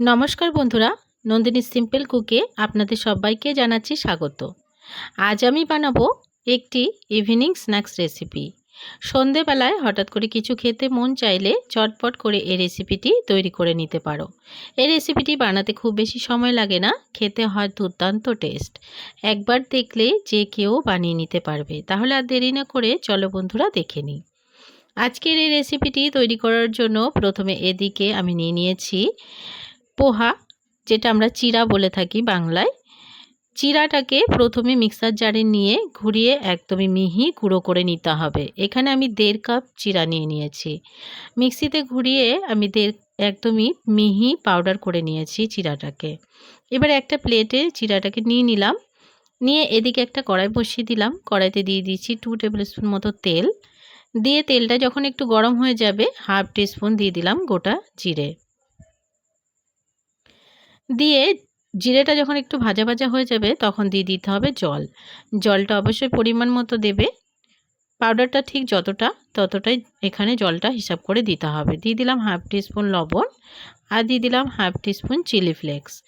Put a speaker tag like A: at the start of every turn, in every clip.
A: নমস্কার বন্ধুরা, নন্দিনী সিম্পল কুকে আপনাদের সবাইকে জানাচ্ছি স্বাগত। আজ আমি বানাবো একটি ইভিনিং স্ন্যাক্স রেসিপি সন্ধেবেলায় হঠাৎ করে কিছু খেতে মন চাইলে চটপট করে এই রেসিপিটি তৈরি করে নিতে পারো। এই রেসিপিটি বানাতে খুব বেশি সময় লাগে না, খেতে হয় দুর্দান্ত টেস্ট একবার দেখলে যে কেউ বানিয়ে নিতে পারবে। তাহলে আর দেরি না করে চলো বন্ধুরা দেখে নিই। আজকের এই রেসিপিটি তৈরি করার জন্য প্রথমে এদিকে আমি নিয়ে নিয়েছি পোহা, যেটা আমরা চিরা বলে থাকি বাংলায়। চিরাটাকে প্রথমে মিক্সার জারে নিয়ে ঘুরিয়ে একদমই মিহি গুঁড়ো করে নিতে হবে। এখানে আমি দেড় কাপ চিরা নিয়ে নিয়েছি। মিক্সিতে ঘুরিয়ে আমি দেড়, একদমই মিহি পাউডার করে নিয়েছি চিরাটাকে। এবার একটা প্লেটে চিরাটাকে নিয়ে নিলাম। নিয়ে এদিকে একটা কড়াই বসিয়ে দিলাম। কড়াইতে দিয়ে দিচ্ছি টু টেবিল স্পুন মতো তেল। দিয়ে তেলটা যখন একটু গরম হয়ে যাবে হাফ টিস্পুন দিয়ে দিলাম গোটা জিরে। দিয়ে জিরেটা যখন একটু ভাজা ভাজা হয়ে যাবে, তখন দিয়ে দিতে হবে জল। জলটা অবশ্যই পরিমাণ মতো দেবে। পাউডারটা ঠিক যতটা ততটাই এখানে জলটা হিসাব করে দিতে হবে। দিয়ে দিলাম হাফ টিস্পুন লবণ আর দিয়ে দিলাম হাফ টিস্পুন চিলি ফ্লেক্স।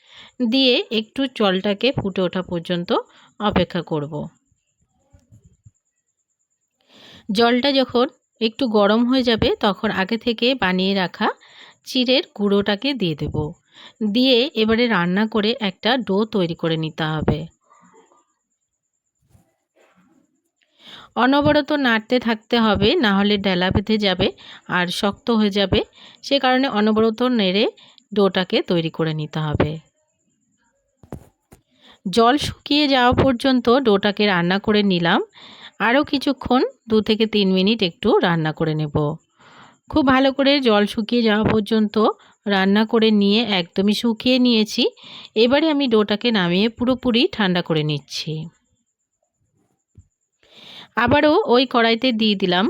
A: দিয়ে একটু জলটাকে ফুটে ওঠা পর্যন্ত অপেক্ষা করব। জলটা যখন একটু গরম হয়ে যাবে, তখন আগে থেকে বানিয়ে রাখা চিড়ের গুঁড়োটাকে দিয়ে দেবো। দিয়ে এবারে রান্না করে একটা ডো তৈরি করে নিতে হবে। অনবরত নাড়তে থাকতে হবে, না হলে ডেলা বেঁধে যাবে আর শক্ত হয়ে যাবে। সে কারণে অনবরত নেড়ে ডোটাকে তৈরি করে নিতে হবে। জল শুকিয়ে যাওয়া পর্যন্ত ডোটাকে রান্না করে নিলাম। আরও কিছুক্ষণ, দু থেকে তিন মিনিট একটু রান্না করে নেব। খুব ভালো করে জল শুকিয়ে যাওয়া পর্যন্ত রান্না করে নিয়ে একদমই শুকিয়ে নিয়েছি। এবারে আমি ডোটাকে নামিয়ে পুরোপুরি ঠান্ডা করে নিচ্ছি। আবারও ওই কড়াইতে দিয়ে দিলাম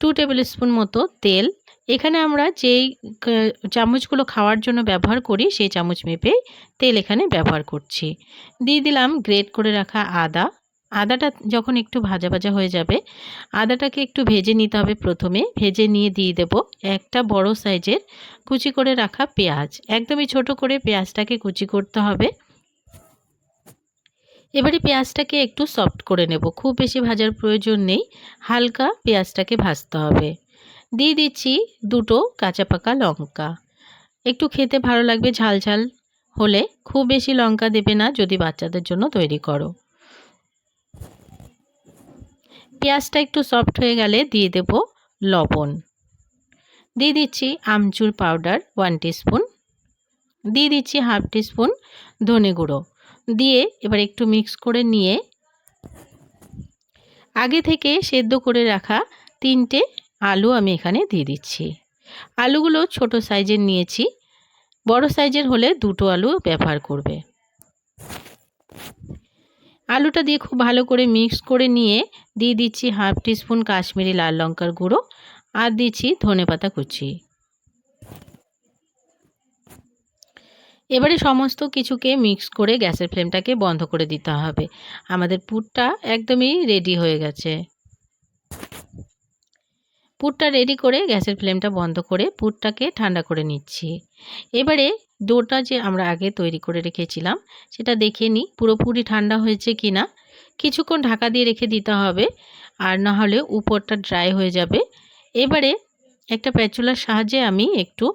A: টু টেবিল স্পুন মতো তেল। এখানে আমরা যেই চামচগুলো খাওয়ার জন্য ব্যবহার করি সেই চামচ মেপে তেল এখানে ব্যবহার করছি। দিয়ে দিলাম গ্রেট করে রাখা আদা। আদাটা যখন একটু ভাজা ভাজা হয়ে যাবে, আদাটাকে একটু ভেজে নিতে হবে প্রথমে। ভেজে নিয়ে দিয়ে দেব একটা বড় সাইজের কুচি করে রাখা পেঁয়াজ। একদমই ছোট করে পেঁয়াজটাকে কুচি করতে হবে। এবারে পেঁয়াজটাকে একটু সফট করে নেব। খুব বেশি ভাজার প্রয়োজন নেই। হালকা পেঁয়াজটাকে ভাজতে হবে। দিয়ে দিচ্ছি দুটো কাঁচা পাকা লঙ্কা। একটু খেতে ভালো লাগবে ঝাল ঝাল হলে। খুব বেশি লঙ্কা দেবে না যদি বাচ্চাদের জন্য তৈরি করো। পেঁয়াজটা একটু সফট হয়ে গেলে দিয়ে দেব লবণ। দিয়ে দিচ্ছি আমচুর পাউডার ওয়ান টিস্পুন দিয়ে দিচ্ছি হাফ টিস্পুন ধনে গুঁড়ো। দিয়ে এবার একটু মিক্স করে নিয়ে আগে থেকে সেদ্ধ করে রাখা তিনটে আলু আমি এখানে দিয়ে দিচ্ছি। আলুগুলো ছোট সাইজের নিয়েছি, বড় সাইজের হলে দুটো আলু ব্যবহার করবে। আলুটা দিয়ে খুব ভালো করে মিক্স করে নিয়ে দিয়ে দিচ্ছি হাফ টিস্পুন কাশ্মীরি লাল লঙ্কার গুঁড়ো আর দিচ্ছি ধনে পাতা কুচি। এবারে সমস্ত কিছুকে মিক্স করে গ্যাসের ফ্লেমটাকে বন্ধ করে দিতে হবে। আমাদের পুরটা একদমই রেডি হয়ে গেছে। পুরটা রেডি করে গ্যাসের ফ্লেমটা বন্ধ করে পুরটাকে ঠান্ডা করে নিচ্ছি। এবারে ডোটা যে আমরা আগে তৈরি করে রেখেছিলাম, সেটা দেখে নিই পুরোপুরি ঠান্ডা হয়েছে কি না কিছুক্ষণ ঢাকা দিয়ে রেখে দিতে হবে, আর না হলে উপরটা ড্রাই হয়ে যাবে। এবারে একটা প্যাচুলার সাহায্যে আমি একটু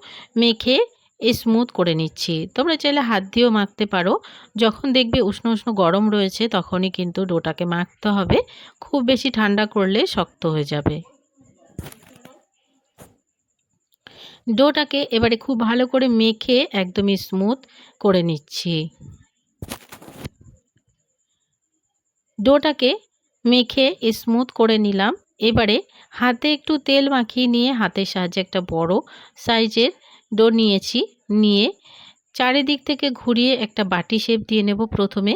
A: মেখে স্মুথ করে নিচ্ছি। তোমরা চাইলে হাত দিয়েও মাখতে পারো। যখন দেখবে উষ্ণ উষ্ণ গরম রয়েছে, তখনই কিন্তু ডোটাকে মাখতে হবে। খুব বেশি ঠান্ডা করলে শক্ত হয়ে যাবে। ডোটাকে এবারে খুব ভালো করে মেখে একদমই স্মুথ করে নিচ্ছি। ডোটাকে মেখে স্মুথ করে নিলাম। এবারে হাতে একটু তেল মাখিয়ে নিয়ে হাতের সাহায্যে একটা বড় সাইজের ডো নিয়েছি। নিয়ে চারিদিক থেকে ঘুরিয়ে একটা বাটি শেপ দিয়ে নেব প্রথমে।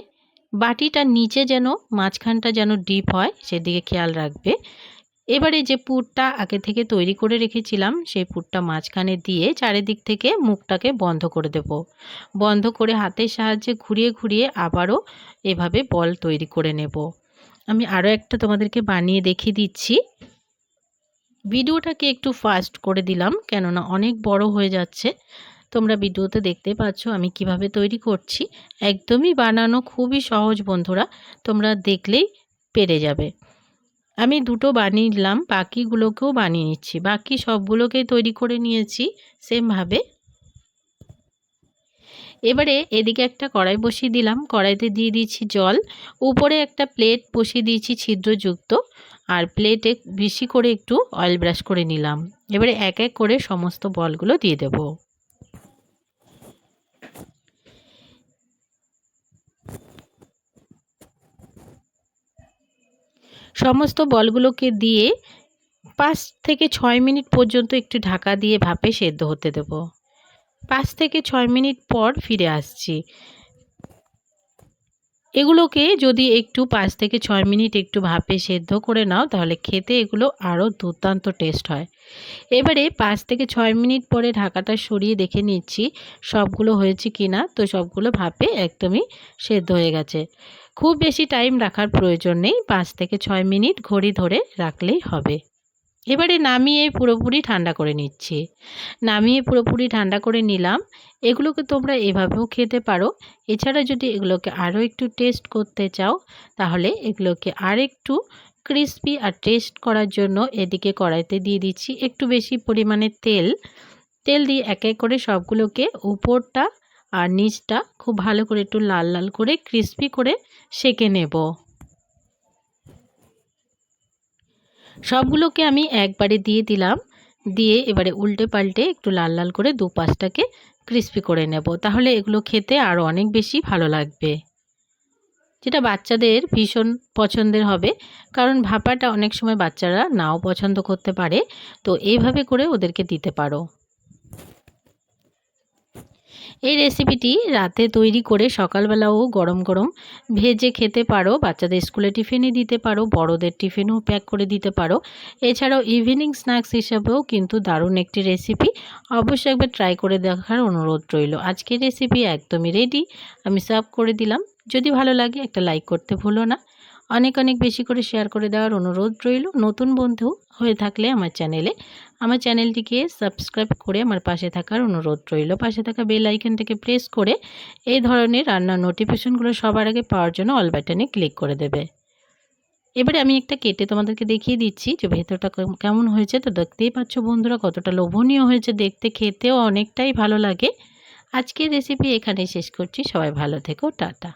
A: বাটিটা নিচে যেন, মাঝখানটা যেন ডিপ হয়, সেদিকে খেয়াল রাখবে। এবারে যে পুরটা আগে থেকে তৈরি করে রেখেছিলাম, সেই পুরটা মাঝখানে দিয়ে চারিদিক থেকে মুখটাকে বন্ধ করে দেব। বন্ধ করে হাতের সাহায্যে ঘুরিয়ে ঘুরিয়ে আবারও এভাবে বল তৈরি করে নেব। আমি আরও একটা তোমাদেরকে বানিয়ে দেখিয়ে দিচ্ছি। ভিডিওটাকে একটু ফাস্ট করে দিলাম, কেননা অনেক বড় হয়ে যাচ্ছে। তোমরা ভিডিওতে দেখতে পাচ্ছ আমি কীভাবে তৈরি করছি। একদমই বানানো খুবই সহজ বন্ধুরা, তোমরা দেখলেই পেরে যাবে। আমি দুটো বানিয়ে নিলাম, বাকিগুলোকেও বানিয়ে নিচ্ছি। বাকি সবগুলোকে তৈরি করে নিয়েছি সেমভাবে। এবারে এদিকে একটা কড়াই বসিয়ে দিলাম। কড়াইতে দিয়ে দিয়েছি জল। উপরে একটা প্লেট বসিয়ে দিয়েছি ছিদ্রযুক্ত। আর প্লেটে বেশি করে একটু অয়েল ব্রাশ করে নিলাম। এবারে এক এক করে সমস্ত বলগুলো দিয়ে দেব। সমস্ত বলগুলোকে দিয়ে পাঁচ থেকে ছয় মিনিট পর্যন্ত একটু ঢাকা দিয়ে ভাপে সেদ্ধ হতে দেব। পাঁচ থেকে ছয় মিনিট পর ফিরে আসছি। এগুলোকে যদি একটু পাঁচ থেকে ছয় মিনিট একটু ভাপে সেদ্ধ করে নাও, তাহলে খেতে এগুলো আরও দুর্দান্ত টেস্ট হয়। এবারে পাঁচ থেকে ছয় মিনিট পরে ঢাকাটা সরিয়ে দেখে নিচ্ছি সবগুলো হয়েছে কি না তো সবগুলো ভাপে একদমই সেদ্ধ হয়ে গেছে। খুব বেশি টাইম রাখার প্রয়োজন নেই। পাঁচ থেকে ছয় মিনিট ঘড়ি ধরে রাখলেই হবে। এবারে নামিয়ে পুরোপুরি ঠান্ডা করে নিচ্ছি। নামিয়ে পুরোপুরি ঠান্ডা করে নিলাম। এগুলোকে তোমরা এভাবেও খেতে পারো। এছাড়া যদি এগুলোকে আরও একটু টেস্ট করতে চাও, তাহলে এগুলোকে আর একটু ক্রিস্পি আর টেস্ট করার জন্য এদিকে কড়াইতে দিয়ে দিচ্ছি একটু বেশি পরিমাণে তেল। তেল দিয়ে এক এক করে সবগুলোকে উপরটা আর নিচটা খুব ভালো করে একটু লাল লাল করে ক্রিস্পি করে সেকে নেব। সবগুলোকে আমি একবারে দিয়ে দিলাম। দিয়ে এবারে উল্টে পাল্টে একটু লাল লাল করে দু পাশটাকে ক্রিস্পি করে নেব। তাহলে এগুলো খেতে আরও অনেক বেশি ভালো লাগবে। যেটা বাচ্চাদের ভীষণ পছন্দের হবে, কারণ ভাপাটা অনেক সময় বাচ্চারা নাও পছন্দ করতে পারে। তো এইভাবে করে ওদেরকে দিতে পারো। এই রেসিপিটি রাতে তৈরি করে সকালবেলাও গরম গরম ভেজে খেতে পারো, বাচ্চাদের স্কুলে টিফিনে দিতে পারো, বড়দের টিফিনও প্যাক করে দিতে পারো। এছাড়াও ইভিনিং স্ন্যাক্স হিসাবেও কিন্তু দারুণ একটি রেসিপি অবশ্যই একবার ট্রাই করে দেখার অনুরোধ রইল। আজকের রেসিপি একদমই রেডি আমি সার্ভ করে দিলাম। যদি ভালো লাগে একটা লাইক করতে ভুলো না। অনেক অনেক বেশি করে শেয়ার করে দেওয়ার অনুরোধ রইল। নতুন বন্ধু হয়ে থাকলে আমার চ্যানেলে আমার চ্যানেলটিকে সাবস্ক্রাইব করে আমার পাশে থাকার অনুরোধ রইল। পাশে থাকা বেল আইকনটাকে প্রেস করে এই ধরনের রান্নার নোটিফিকেশনগুলো সবার আগে পাওয়ার জন্য অল বাটনে ক্লিক করে দেবে। এবারে আমি একটা কেটে তোমাদেরকে দেখিয়ে দিচ্ছি যে ভেতরটা কেমন হয়েছে তো দেখতেই পাচ্ছ বন্ধুরা, কতটা লোভনীয় হয়েছে। দেখতে, খেতেও অনেকটাই ভালো লাগে। আজকের রেসিপি এখানেই শেষ করছি। সবাই ভালো থেকো, টাটা।